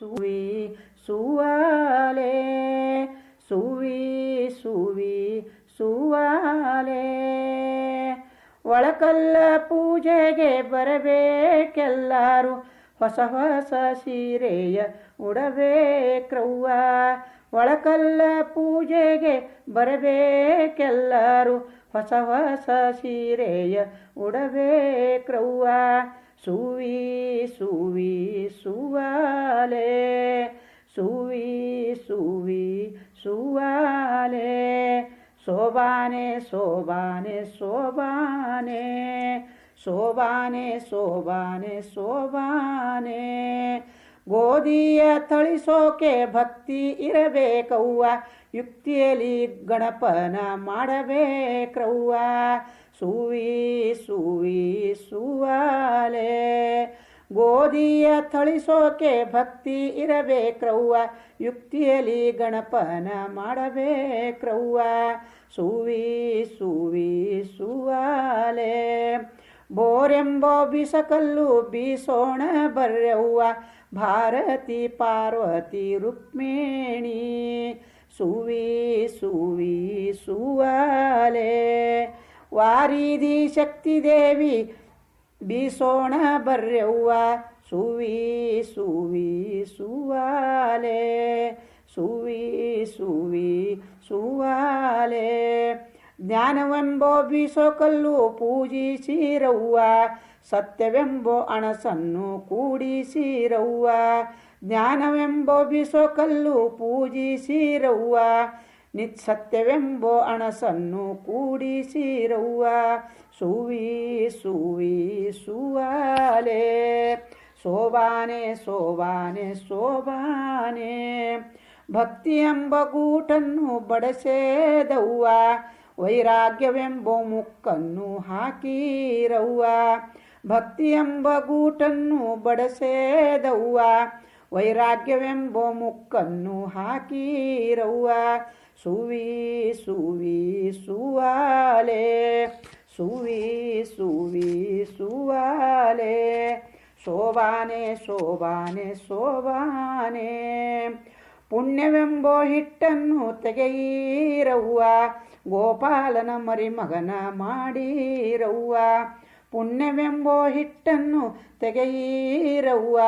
ಸುವಿ ಸುವಾಲೆ, ಸುವಿ ಸುವಿ ಸುವಾಲೆ. ಒಳಕಲ್ಲ ಪೂಜೆಗೆ ಬರಬೇಕೆಲ್ಲರೂ ಹೊಸ ಹೊಸ ಸೀರೆಯ ಉಡಬೇಕ್ರವ್ವ ಒಳಕಲ್ಲ ಪೂಜೆಗೆ ಬರಬೇಕೆಲ್ಲರೂ ಹೊಸ ಹೊಸ ಸೀರೆಯ ಉಡಬೇಕ್ರವ್ವ ಸುವಿ ಸುವಿ ಸುವಾಲೆ ಶೋಭಾನೆ ಶೋಭಾನೆ ಶೋಭಾನೆ ಶೋಭಾನೆ ಶೋಭಾನೆ ಶೋಭಾನೆ ಗೋಧಿಯ ಥಳಿಸೋಕೆ ಭಕ್ತಿ ಇರಬೇಕವ್ವ, ಯುಕ್ತಿಯಲ್ಲಿ ಗಣಪನ ಮಾಡಬೇಕ್ರವ್ವ ಸೂವಿ ಸೂವಿ ಗೋಧಿಯ ಥಳಿಸೋಕೆ ಭಕ್ತಿ ಇರಬೇಕ್ರವ್ವ ಯುಕ್ತಿಯಲ್ಲಿ ಗಣಪನ ಮಾಡಬೇಕ್ರವ್ವ ಸೂವಿ ಸೂವಿ, ಸುವಾಲೆ. ಬೋರೆಂಬೋ ಬಿಸಕಲ್ಲು ಬೀಸೋಣ ಬರ್ಯವ್ವ ಭಾರತಿ ಪಾರ್ವತಿ ರುಕ್ಮಿಣಿ. ಸುವಿ ಸುವಿ, ಸುವಾಲೆ. ವಾರಿದಿ ಶಕ್ತಿ ದೇವಿ ಬೀಸೋಣ ಬರ್ಯವ್ವ ಸುವಾಲೆ, ಸುವಿ ಸುವಿ ಸುವಾಲೆ. ಜ್ಞಾನವೆಂಬೋ ಬೀಸೋ ಕಲ್ಲು ಪೂಜಿಸಿರವ್ವ ಸತ್ಯವೆಂಬೋ ಅಣಸನ್ನು ಕೂಡಿಸಿರವ್ವ ಜ್ಞಾನವೆಂಬೋ ಬೀಸೋ ಕಲ್ಲು ಪೂಜಿಸಿರವ್ವ ನಿತ್ ಸತ್ಯವೆಂಬೋ ಅಣಸನ್ನು ಕೂಡಿಸಿರವ್ವ ಸುವಿ ಸುವಿ ಸುವಾಲೆ. ಶೋಭಾನೆ ಸೋಬಾನೆ ಸೋಬಾನೆ ಭಕ್ತಿ ಎಂಬ ಗೂಟನ್ನು ಬಡಸೇದವ್ವ, ವೈರಾಗ್ಯವೆಂಬ ಮುಕ್ಕನ್ನು ಹಾಕಿರವ್ವ. ಭಕ್ತಿ ಎಂಬ ಗೂಟನ್ನು ಬಡಸೇದವ್ವ, ವೈರಾಗ್ಯವೆಂಬ ಮುಕ್ಕನ್ನು ಹಾಕಿರವ್ವ. ಸುವಿ ಸುವಿ, ಸುವಾಲೆ, ಸುವಿ ಸುವಿ, ಸುವಾಲೆ. ಶೋಭಾನೆ ಶೋಭಾನೆ ಶೋಭಾನೆ ಪುಣ್ಯವೆಂಬೋ ಹಿಟ್ಟನ್ನು ತೆಗೆಯಿರವ್ವ ಗೋಪಾಲನ ಮರಿಮಗನ ಮಾಡಿರವ್ವ. ಪುಣ್ಯವೆಂಬೋ ಹಿಟ್ಟನ್ನು ತೆಗೆಯಿರವ್ವ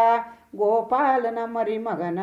ಗೋಪಾಲನ ಮರಿಮಗನ